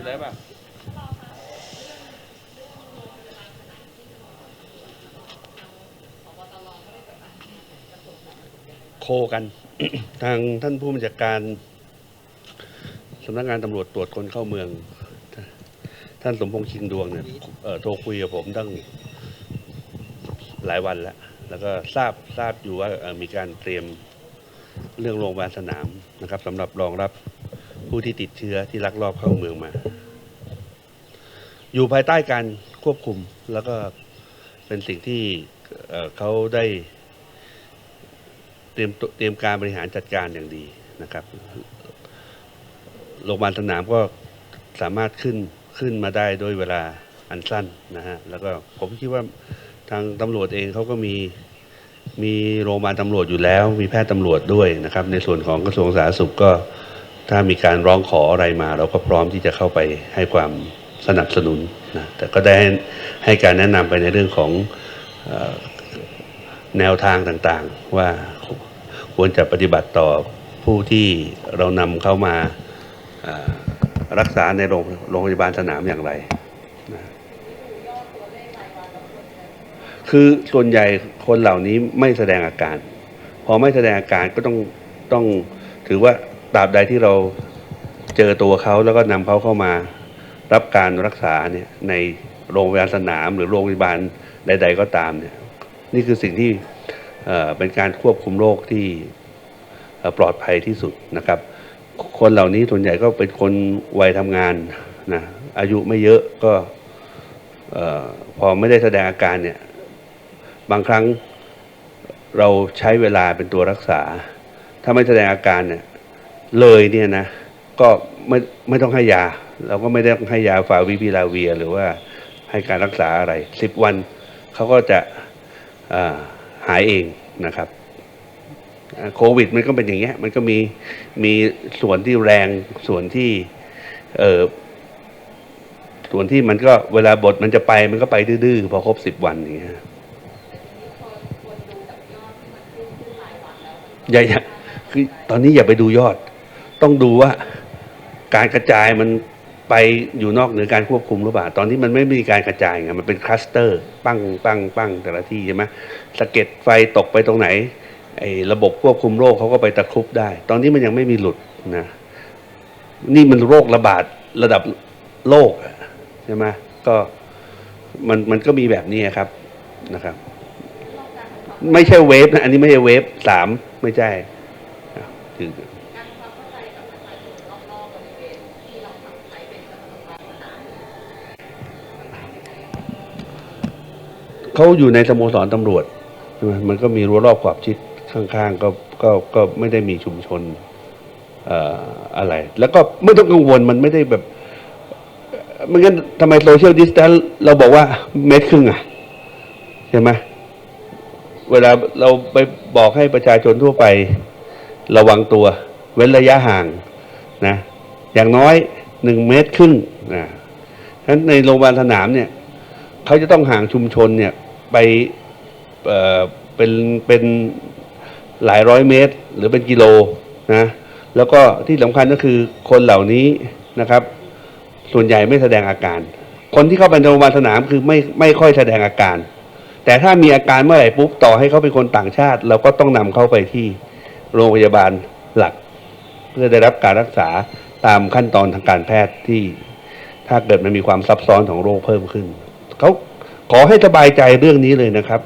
มีอะไรป่ะโคกัน ทางท่านผู้บัญชาการสำนักงานตำรวจตรวจคนเข้าเมือง ท่านสมพงษ์ชิงดวงเนี่ยโทรคุยกับผมตั้งหลายวันแล้ว แล้วก็ทราบทราบอยู่ว่ามีการเตรียมเรื่องโรงพยาบาลสนามนะครับสำหรับรองรับผู้ที่ติดเชื้อที่ลักลอบเข้าเมืองมา อยู่ภายใต้การควบคุมแล้วก็เป็นสิ่งที่เขาได้เตรียมเตรียมการบริหารจัดการอย่างดีนะครับโรงพยาบาลสนามก็สามารถขึ้นขึ้นมาได้ด้วยเวลาอันสั้นนะฮะแล้วก็ผมคิดว่าทางตำรวจเองเขาก็มีมีโรงพยาบาลตำรวจอยู่แล้ว มีแพทย์ตำรวจด้วยนะครับ ในส่วนของกระทรวงสาธารณสุขก็ถ้ามีการร้องขออะไรมา เราก็พร้อมที่จะเข้าไปให้ความ สนับสนุนนะแต่ก็ได้ให้การแนะนำไปในเรื่องของอแนวทางต่างๆ ว่าควรจะปฏิบัติต่อผู้ที่เรานำเข้ามารักษาในโรงโรงพยาบาลสนามอย่างไรนะคือส่วนใหญ่คนเหล่านี้ไม่แสดงอาการ พอไม่แสดงอาการก็ต้องต้องถือว่าตราบใดที่เราเจอตัวเขาแล้วก็นำเขาเข้ามา รับการรักษาเนี่ยในโรงพยาบาลสนาม หรือโรงพยาบาลใด ๆ ก็ตามเนี่ยนี่คือสิ่งที่เป็นการควบคุมโรคที่ปลอดภัยที่สุดนะครับ คนเหล่านี้ส่วนใหญ่ก็เป็นคนวัยทำงานนะอายุไม่เยอะก็พอไม่ได้แสดงอาการเนี่ยบางครั้งเราใช้เวลาเป็นตัวรักษา ถ้าไม่แสดงอาการเนี่ยเลยเนี่ยนะก็ไม่ไม่ต้องให้ยา เราก็ไม่ได้ให้ยาฟาวิพิลาเวีย หรือว่าให้การรักษาอะไรสิบวันเขาก็จะาหายเองนะครับโควิดมันก็เป็นอย่างเงี้ยมันก็มีมีส่วนที่แรงส่วนที่เออส่วนที่มันก็เวลาบทมันจะไปมันก็ไปดื้อๆพอครบสิบวันอย่างเงี้ยอย่าอย่าคือตอนนี้อย่าไปดูยอด ต้องดูว่าการกระจายมัน ไปอยู่นอกเหนือการควบคุมหรือเปล่า ตอนนี้มันไม่มีการกระจายไงมันเป็นคลัสเตอร์ ปั้งปั้งปั้งแต่ละที่ใช่ไหมสะเก็ดไฟตกไปตรงไหนไอ้ระบบควบคุมโรคเขาก็ไปตะครุบได้ ตอนนี้มันยังไม่มีหลุดนะนี่มันโรคระบาดระดับโลกใช่ไหมก็มันมันก็มีแบบนี้ครับนะครับ ไม่ใช่เวฟนะอันนี้ไม่ใช่เวฟสามไม่ใช่อะคือ เขาอยู่ในสโมสรตำรวจใช่ไหมมันก็มีรั้วรอบขอบชิดข้างๆก็ก็ก็ไม่ได้มีชุมชนอะไร แล้วก็ไม่ต้องกังวลมันไม่ได้แบบมันงั้นทำไมโซเชียลดิสแตนเราบอกว่าเมตรครึ่งอะใช่ไหมเวลาเราไปบอกให้ประชาชนทั่วไประวังตัว เว้นระยะห่างนะอย่างน้อยหนึ่งเมตรครึ่งนะฉะนั้นในโรงพยาบาลสนามเนี่ยเขาจะต้องห่างชุมชนเนี่ย ไปเอ่อเป็นเป็นหลายร้อยเมตร หรือเป็นกิโลนะแล้วก็ที่สำคัญก็คือคนเหล่านี้นะครับ ส่วนใหญ่ไม่แสดงอาการ คนที่เข้าไปในโรงพยาบาลสนามคือไม่ไม่ค่อยแสดงอาการ แต่ถ้ามีอาการเมื่อไหร่ปุ๊บต่อให้เขาเป็นคนต่างชาติ เราก็ต้องนำเขาไปที่โรงพยาบาลหลัก เพื่อได้รับการรักษาตามขั้นตอนทางการแพทย์ที่ถ้าเกิดมันมีความซับซ้อนของโรคเพิ่มขึ้นเขา ขอให้สบายใจเรื่องนี้เลยนะครับ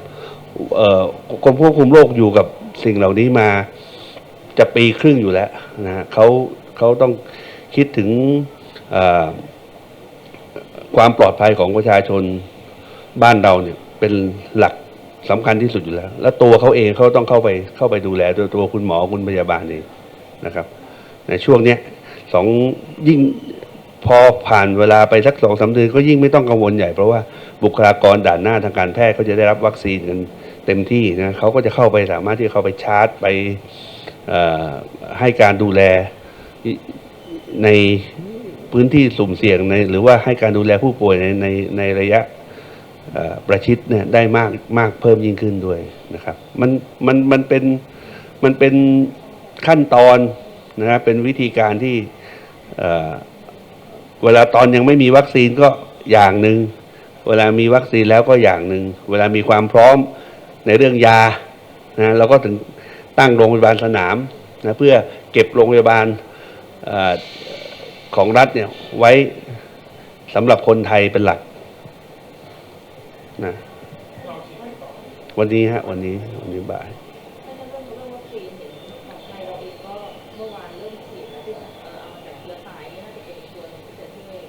กรมควบคุมโรคอยู่กับสิ่งเหล่านี้มาจะปีครึ่งอยู่แล้วนะเขาเขาต้องคิดถึงความปลอดภัยของประชาชนบ้านเราเนี่ยเป็นหลักสำคัญที่สุดอยู่แล้ว และตัวเขาเองเขาต้องเข้าไปเข้าไปดูแลตัวตัวคุณหมอคุณพยาบาลเองนะครับ ในช่วงเนี้ยสองยิ่ง พอผ่านเวลาไปสักสองสามเดือนก็ยิ่งไม่ต้องกังวลใหญ่เพราะว่าบุคลากรด่านหน้าทางการแพทย์เขาจะได้รับวัคซีนกันเต็มที่นะเขาก็จะเข้าไปสามารถที่เข้าไปชาร์จไปให้การดูแลในพื้นที่สุ่มเสี่ยงในหรือว่าให้การดูแลผู้ป่วยในในในระยะประชิดเนี่ยได้มากมากเพิ่มยิ่งขึ้นด้วยนะครับมันมันมันเป็นมันเป็นขั้นตอนนะครับเป็นวิธีการที่ เวลาตอนยังไม่มีวัคซีนก็อย่างหนึ่ง เวลามีวัคซีนแล้วก็อย่างหนึ่ง เวลามีความพร้อมในเรื่องยานะเราก็ถึงตั้งโรงพยาบาลสนามนะเพื่อเก็บโรงพยาบาลอของรัฐเนี่ยไว้สำหรับคนไทยเป็นหลักนะวันนี้ฮะวันนี้วันนี้บ่าย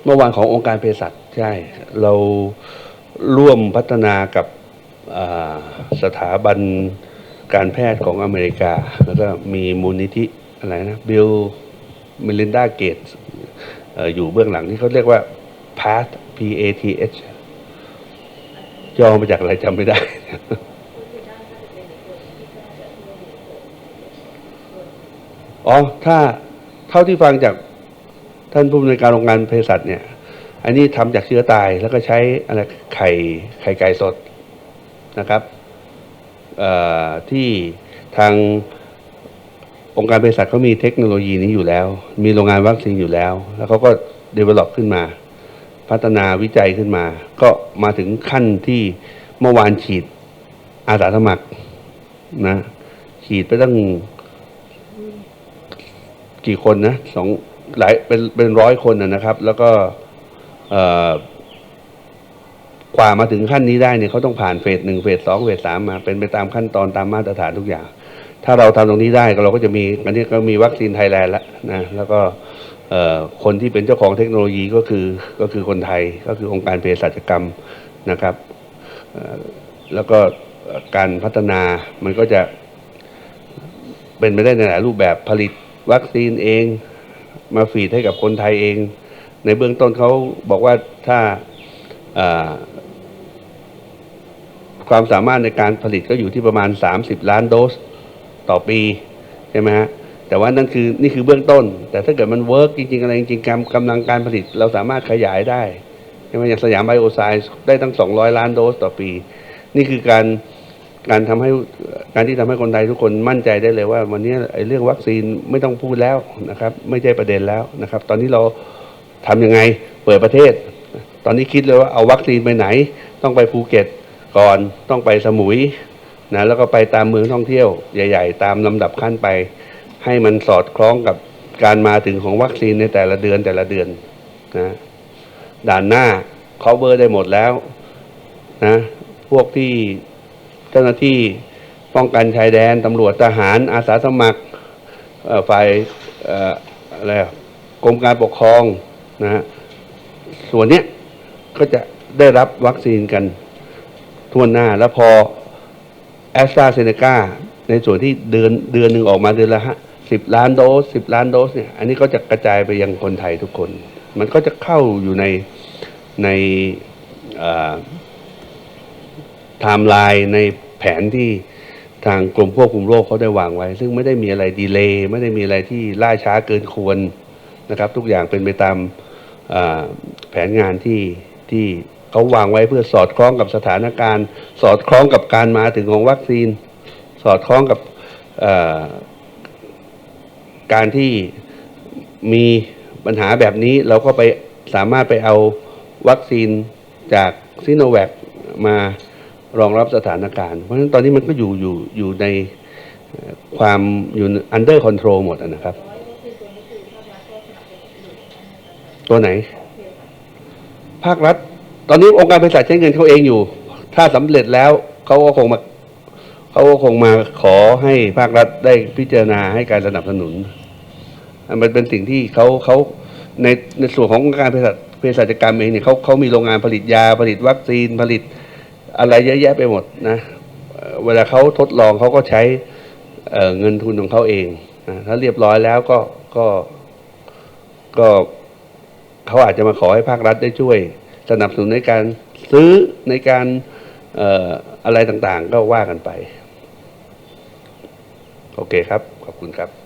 เมื่อวานขององค์การเภสัชใช่ เราร่วมพัฒนากับสถาบันการแพทย์ของอเมริกา แล้วก็มีมูลนิธิอะไรนะบิลมิลินดาเกตอยู่เบื้องหลังที่เขาเรียกว่า PATH P A T H ย่อมาจากอะไรจำไม่ได้ อ๋อ ถ้าเท่าที่ฟังจาก ท่านผู้อำนวยการโรงงานเภสัชเนี่ย อันนี้ทำจากเชื้อตายแล้วก็ใช้อะไรไข่ไข่ไก่สดนะครับที่ทางองค์การเภสัชเขามีเทคโนโลยีนี้อยู่แล้ว มีโรงงานวัคซีนอยู่แล้ว แล้วเขาก็ develop ขึ้นมา พัฒนาวิจัยขึ้นมา ก็มาถึงขั้นที่เมื่อวานฉีดอาสาสมัครนะฉีดไปตั้งกี่คนนะสอง หลายเป็นเป็นร้อยคนนะครับ แล้วก็กว่ามาถึงขั้นนี้ได้เนี่ยเขาต้องผ่านเฟสหนึ่งเฟสสองเฟสสามมาเป็นไปตามขั้นตอนตามมาตรฐานทุกอย่าง ถ้าเราทำตรงนี้ได้เราก็จะมีอันนี้ก็มีวัคซีนไทยแลนด์แล้วนะแล้วก็คนที่เป็นเจ้าของเทคโนโลยีก็คือก็คือคนไทยก็คือองค์การเภสัชกรรมนะครับแล้วก็การพัฒนามันก็จะเป็นไปได้ในหลายรูปแบบผลิตวัคซีนเอง มาฟีดให้กับคนไทยเอง ในเบื้องต้นเขาบอกว่าถ้าความสามารถในการผลิตก็อยู่ที่ประมาณ 30 ล้านโดสต่อปีใช่ไหมฮะแต่ว่านั่นคือนี่คือเบื้องต้น แต่ถ้าเกิดมันเวิร์กจริงๆ อะไรจริงๆกำกำลังการผลิตเราสามารถขยายได้ใช่ไหมอย่างสยามไบโอไซส์ได้ตั้ง 200 ล้านโดสต่อปี นี่คือการ การทำให้การที่ทำให้คนไทยทุกคนมั่นใจได้เลยว่า วันนี้ไอ้เรื่องวัคซีนไม่ต้องพูดแล้วนะครับ ไม่ใช่ประเด็นแล้วนะครับ ตอนนี้เราทำยังไงเปิดประเทศ ตอนนี้คิดเลยว่าเอาวัคซีนไปไหน ต้องไปภูเก็ตก่อนต้องไปสมุยนะแล้วก็ไปตามเมืองท่องเที่ยวใหญ่ ๆ ตามลำดับขั้นไป ให้มันสอดคล้องกับการมาถึงของวัคซีนในแต่ละเดือนแต่ละเดือนนะด่านหน้า cover ได้หมดแล้วนะพวกที่ จ้าหน้าที่ป้องกันชายแดนตำรวจทหารอาสาสมัครฝ่ายอะไรกรมการปกครองนะฮะส่วนเนี้ยก็จะได้รับวัคซีนกันทั่วหน้า แล้วพอแอสตราเซเนกาในส่วนที่เดือนเดือนหนึ่งออกมาเดือนละฮะสิบล้านโดสสิบล้านโดสเนี่ยอันนี้ก็จะกระจายไปยังคนไทยทุกคน มันก็จะเข้าอยู่ในในไทม์ไลน์ใน แผนที่ทางกรมควบคุมโรคเขาได้วางไว้ ซึ่งไม่ได้มีอะไรดีเลย์ไม่ได้มีอะไรที่ล่าช้าเกินควรนะครับ ทุกอย่างเป็นไปตามแผนงานที่ที่เขาวางไว้เพื่อสอดคล้องกับสถานการณ์ สอดคล้องกับการมาถึงของวัคซีน สอดคล้องกับการที่มีปัญหาแบบนี้เราก็ไปสามารถไปเอาวัคซีนจากซิโนแวคมา รองรับสถานการณ์ เพราะฉะนั้นตอนนี้มันก็อยู่อยู่อยู่ในความอยู่ under control หมดอะนะครับร้อยวัคซีนตัวนี้คือภาครับ ตัวไหน ภาครัฐ ตอนนี้องค์การเภสัชใช้เงินเขาเองอยู่ ถ้าสำเร็จแล้วเขาก็คงมาเขาก็คงมาขอให้ภาครัฐได้พิจารณาให้การสนับสนุนอันมันเป็นสิ่งที่เขาเขาในในส่วนขององค์การเภสัชเภสัชกรรมเองเนี่ยเขาเขามีโรงงานผลิตยาผลิตวัคซีนผลิต อะไรเยอะแยะไปหมดนะเวลาเขาทดลองเขาก็ใช้เเงินทุนของเขาเองนะถ้าเรียบร้อยแล้วก็ก็ก็เขาอาจจะมาขอให้ภาครัฐได้ช่วย สนับสนุนในการซื้อในการอะไรต่างๆ ก็ว่ากันไป โอเคครับ ขอบคุณครับ